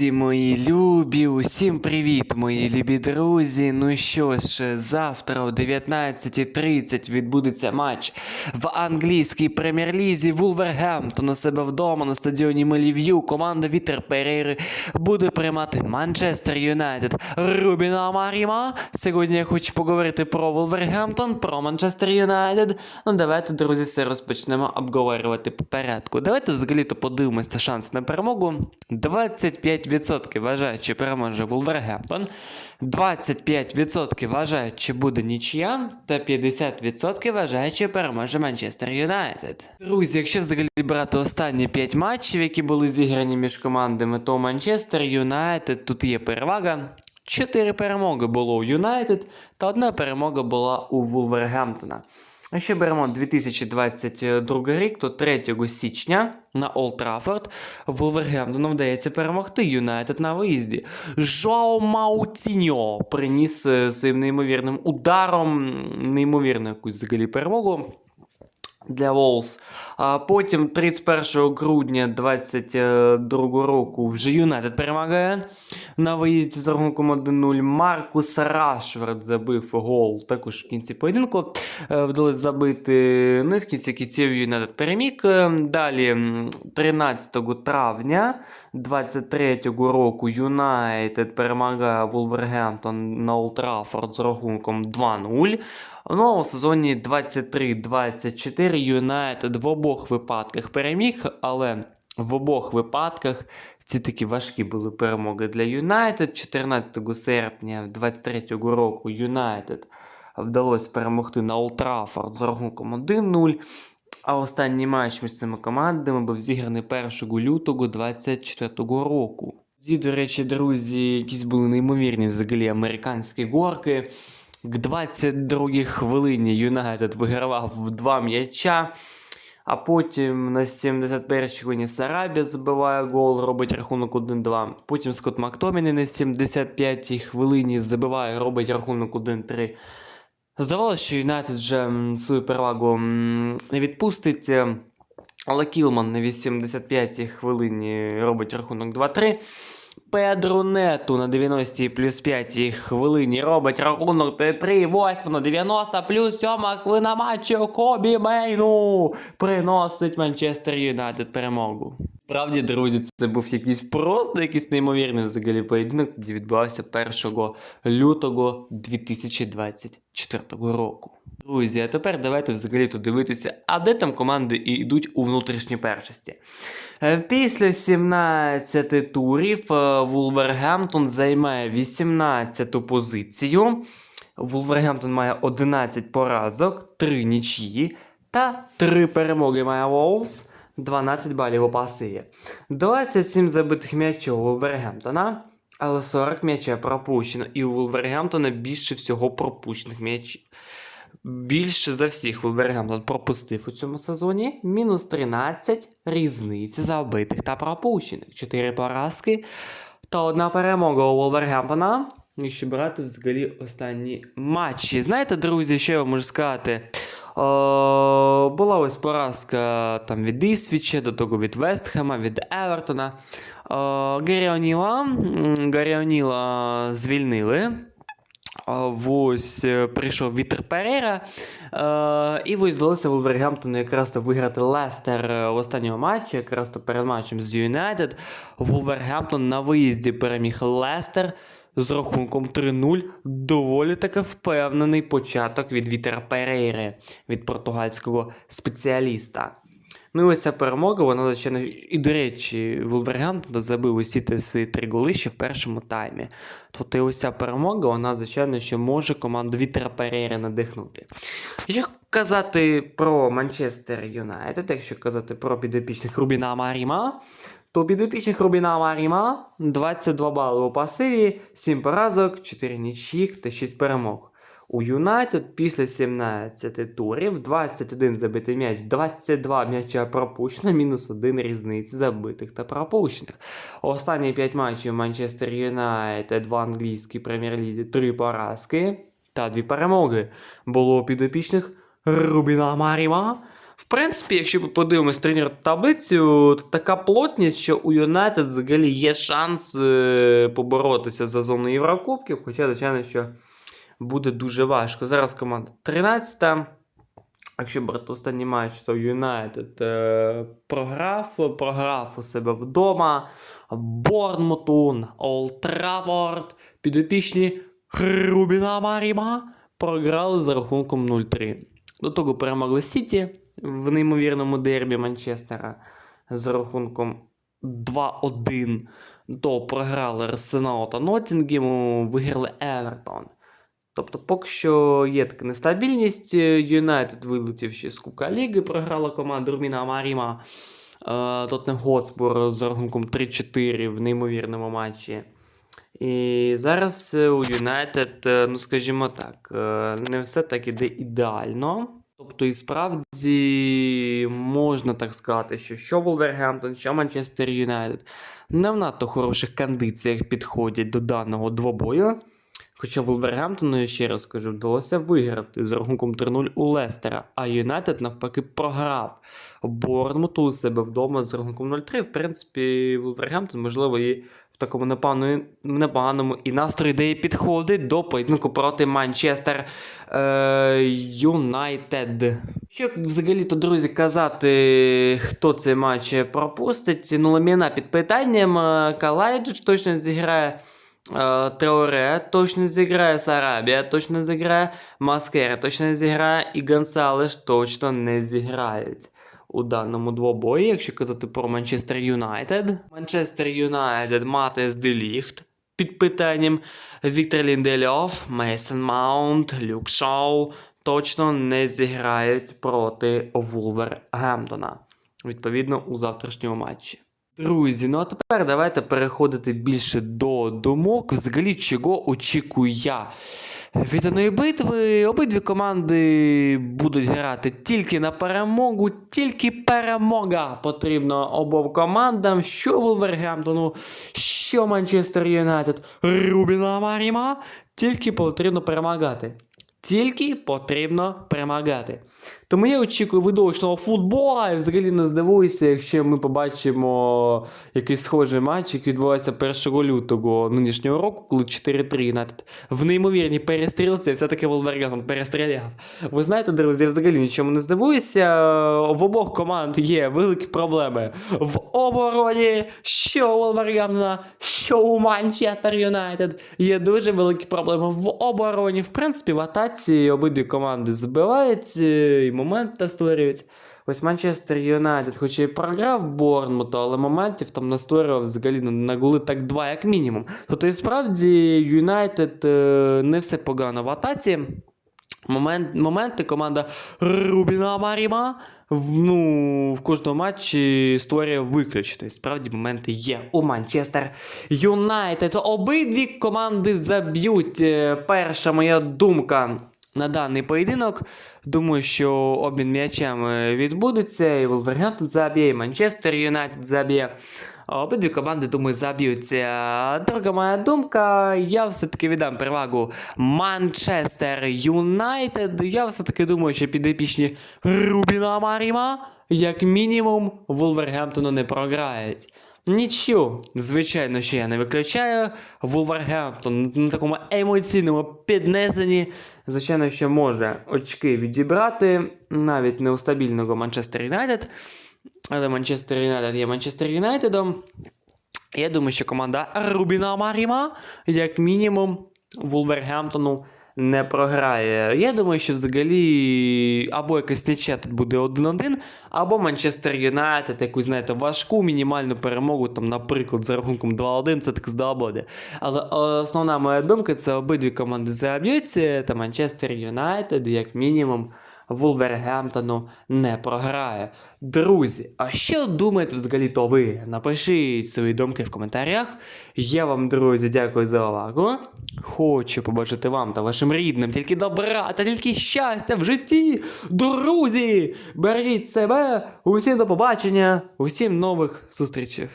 Друзі мої любі, усім привіт, мої любі друзі. Ну що ж, завтра о 19.30 відбудеться матч в англійській прем'єр-лізі Вулвергемптон у себе вдома на стадіоні Мелів'ю. Команда Вітер Перейри буде приймати Манчестер Юнайтед Рубіна Маріма. Сьогодні я хочу поговорити про Вулвергемптон, про Манчестер Юнайтед. Ну давайте, друзі, все розпочнемо обговорювати по порядку. Давайте взагалі-то подивимося шанс на перемогу. 25% вважають, що переможе Вулвергемптон, 25% вважають, що буде нічия, та 50% вважають, що переможе Манчестер Юнайтед. Друзі, якщо взагалі брати останні 5 матчів, які були зіграні між командами, то Манчестер Юнайтед тут є перевага. Чотири перемоги було у Юнайтед, та одна перемога була у Вулвергемптона. Якщо беремо 2022 рік, то 3 січня на Олд Траффорд Волвергемдону вдається перемогти Юнайтед на виїзді. Жоу Маутіньо приніс е, своїм неймовірним ударом, неймовірну якусь взагалі перемогу для Волс. А потім 31 грудня 2022 року вже Юнайтед перемагає на виїзді з рахунком 1-0. Маркус Рашфорд забив гол також в кінці поєдинку. Е, Вдалося забити. Ну і в кінці кінців Юнайтед переміг. Е, Далі 13 травня 23 року Юнайтед перемагає Вулвергемптон на Олд Траффорд з рахунком 2-0. Ну, у сезоні 23-24 Юнайтед в обох випадках переміг, але в обох випадках ці такі важкі були перемоги для Юнайтед. 14 серпня 23 року Юнайтед вдалося перемогти на Олд Траффорд з рахунком 1-0. А останній матч між цими командами був зіграний 1 лютого 24 року. Тоді, до речі, друзі, якісь були неймовірні взагалі американські горки. К 22-й хвилині Юнайтед вигравав в два м'яча. А потім на 71-й хвилині Сарабія забиває гол, робить рахунок 1-2. Потім Скотт Мактоміні на 75-й хвилині забиває, робить рахунок 1-3. Здавалося, що Юнайтед вже свою перевагу не відпустить. е, Але Кілман на 85-й хвилині робить рахунок 2-3. Педро Нету на 90 плюс 5 хвилині робить рахунок 3-3, 8 на 90 плюс 7 хвилина матчу Кобі Мейну приносить Манчестер Юнайтед перемогу. Справді, друзі, це був якийсь просто якийсь неймовірний взагалі поєдинок, який відбувався 1 лютого 2024 року. Друзі, а тепер давайте взагалі тут дивитися, а де там команди і йдуть у внутрішній першості. Е, Після 17 турів е, Вулвергемптон займає 18 позицію. Вулвергемптон має 11 поразок, 3 нічиї та 3 перемоги має Волс. 12 балів у пасиві. 27 забитих м'ячів у Вулвергемптона, але 40 м'ячів пропущено. І у Вулвергемптона більше всього пропущених м'ячів. Більше за всіх Вулвергемптон пропустив у цьому сезоні. Мінус 13 різниці забитих та пропущених. 4 поразки та одна перемога у Вулвергемптона. Якщо брати взагалі останні матчі. Знаєте, друзі, що я вам можу сказати? Е, була ось поразка там від Ісвіча, до того від Вестхема, від Евертона. Е, Гаррі Оніла, м, Гаррі Оніла звільнили. Ось е, прийшов Вітер Перейра. І ось вдалося Вулвергемптону якраз то виграти Лестер в останньому матчі, якраз то перед матчем з Юнайтед. Вулвергемптон на виїзді переміг Лестер з рахунком 3-0. Доволі таки впевнений початок від Вітера Перейри, від португальського спеціаліста. Ну і ось ця перемога, вона звичайно, і до речі, Вулвергемптон забив усі свої три голи ще в першому таймі. Тобто і ось ця перемога, вона, звичайно, що може команду Вітера Перейри надихнути. Якщо казати про Манчестер Юнайтед, якщо казати про підопічних Рубіна Маріма, то підопічних Рубіна Маріма 22 бали у пасиві, 7 поразок, 4 нічих та 6 перемог. У Юнайтед після 17 турів 21 забитий м'яч, 22 м'яча пропущено, мінус 1 різниці забитих та пропущених. Останні 5 матчів Манчестер Юнайтед в англійській прем'єр-лізі 3 поразки та 2 перемоги. Було у підопічних Рубіна Маріма. В принципі, якщо ми подивимось тренер таблицю, така плотність, що у Юнайтед взагалі є шанс е, поборотися за зону Єврокубків, хоча, звичайно, що буде дуже важко. Зараз команда 13-та. Якщо брати останній матч, то Юнайтед е, програв, програв у себе вдома. Борнмуту на Олд Траффорд, підопічні Рубіна Маріма програли за рахунком 0-3. До того перемогли Сіті в неймовірному дербі Манчестера за рахунком 2-1. То програли Арсенал та Ноттінгему, виграли Евертон. Тобто, поки що є така нестабільність. Юнайтед вилетів ще з Кубка Ліги, програла команда Руміна Маріма. Е, Тоттенхем з рахунком 3-4 в неймовірному матчі. І зараз е, у Юнайтед, е, ну скажімо так, не все так іде ідеально. Тобто, і справді можна так сказати, що що Волвергемптон, що Манчестер Юнайтед не в надто хороших кондиціях підходять до даного двобою. Хоча Волвергемптону, я ще раз кажу, вдалося виграти з рахунком 3-0 у Лестера, а Юнайтед навпаки програв Борнмуту у себе вдома з рахунком 0-3. В принципі, Волвергемптон, можливо, і в такому непоганому, непоганому і настрої, де і підходить до поєдинку проти Манчестер е, Юнайтед. Що взагалі-то, друзі, казати, хто цей матч пропустить? Ну, Ламіна під питанням. е, Калайджич точно зіграє. Е, Треоре точно зіграє, Сарабія точно зіграє, Маскера точно зіграє, і Гонсалеш точно не зіграють у даному двобої, якщо казати про Манчестер Юнайтед. Манчестер Юнайтед мати з Деліхт під питанням Віктор Ліндельов, Мейсон Маунт, Люк Шоу точно не зіграють проти Вулвергемптона. Відповідно, у завтрашньому матчі. Друзі, ну а тепер давайте переходити більше до думок. Взагалі, чого очікую я. Від даної битви обидві команди будуть грати тільки на перемогу, тільки перемога потрібна обом командам, що Вулвергемптону, що Манчестер Юнайтед, Рубіна Маріма, тільки потрібно перемагати. Тільки потрібно перемагати. Тому я очікую видовищного футболу і взагалі не здивуюся, якщо ми побачимо якийсь схожий матч, який відбувається 1 лютого нинішнього року, коли 4-3 Юнайтед в неймовірній перестрілці все-таки Волвергемптон перестріляв. Ви знаєте, друзі, я взагалі нічому не здивуюся. В обох команд є великі проблеми в обороні, що у Волвергемптона, що у Манчестер Юнайтед. Є дуже великі проблеми в обороні. В принципі, в атаці обидві команди збивають е, і моменти створюють. Ось Манчестер Юнайтед, хоч і програв Борнмуту, але моментів там настворював взагалі на гули так два, як мінімум. Тобто, і справді, Юнайтед е, не все погано в атаці. Момент, моменти команда Рубіна Маріма в, ну, в кожному матчі створює виключно. І справді моменти є у Манчестер Юнайтед. Обидві команди заб'ють. Е, Перша моя думка на даний поєдинок. Думаю, що обмін м'ячами відбудеться. І Волвергемптон заб'є, і Манчестер Юнайтед заб'є. Обидві команди, думаю, заб'ються. Друга моя думка, я все-таки віддам перевагу Манчестер Юнайтед. Я все-таки думаю, що підопічні Рубіна Маріма, як мінімум, Вулвергемптону не програють. Нічого, звичайно, що я не виключаю. Вулвергемптон на такому емоційному піднесенні, звичайно, що може очки відібрати навіть не у стабільного Манчестер Юнайтед. Але Манчестер Юнайтед є Манчестер Юнайтедом. Я думаю, що команда Рубіна Маріма, як мінімум, Вулвергемптону не програє. Я думаю, що взагалі або якась нічия тут буде 1-1, або Манчестер Юнайтед, якусь, знаєте, важку мінімальну перемогу, там, наприклад, за рахунком 2-1, це так здобуде. Але основна моя думка це обидві команди заб'ються, та Манчестер Юнайтед, як мінімум. Вулвергемптону не програє. Друзі, а що думаєте взагалі то ви? Напишіть свої думки в коментарях. Я вам, друзі, дякую за увагу. Хочу побажати вам та вашим рідним тільки добра та тільки щастя в житті. Друзі, бережіть себе, усім до побачення, усім нових зустрічей.